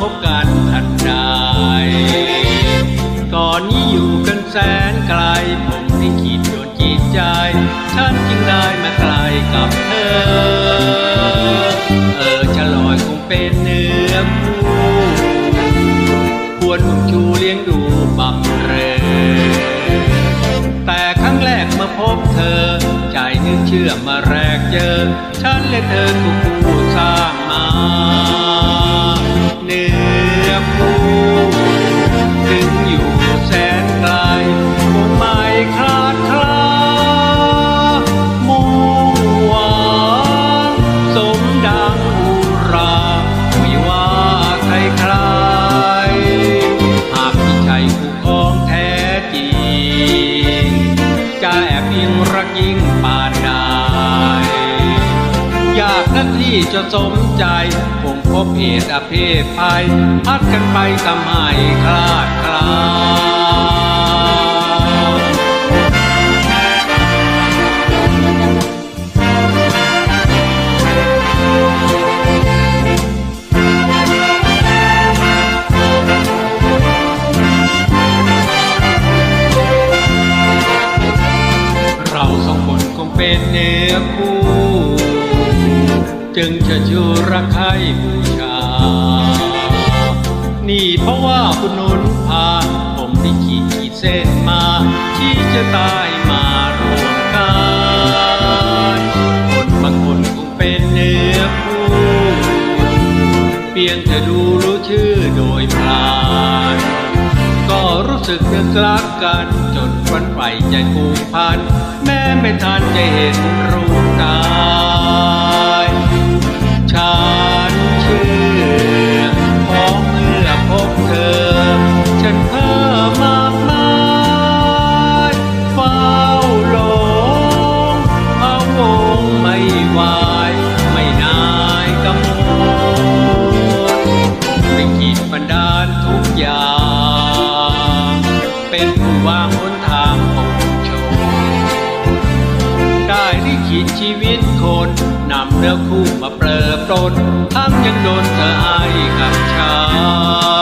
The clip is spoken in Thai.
พบกันทันใดก่อนนี้อยู่กันแสนไกลผมได้ขีด ฉันจึงได้มาไกลกับเธอ เออจะลอยคงเป็นเนื้อคู่ควรอุ้มชูเลี้ยงดูบำเรอ แต่ครั้งแรกเมื่อพบเธอ ใจนึกเชื่อมาแรกเจอ ฉันและเธอคู่คู่สร้างมา จะสมใจคงพบเหตุอเพศภัยพัดกันไปทำให้คลาดคลาเราสองคนคงเป็นเนื้อคู่ จึงจะชูรักใครบูชา นี่เพราะว่าคุณนุนพา ผมได้ขีดขีดเส้นมา ที่จะตายมารวมกันคนบางคนคงเป็นเนื้อคู่เพียงแต่ดูรู้ชื่อโดยพลานก็รู้สึกนึกรักกัน จนฝันใฝ่ใจผูพัน แม้ไม่ทันจะเห็นรูปกา ได้ลิขิตชีวิตคนนำเนื้อคู่มาเปรอบปรนทั้งยังโดนเธอให้กับชา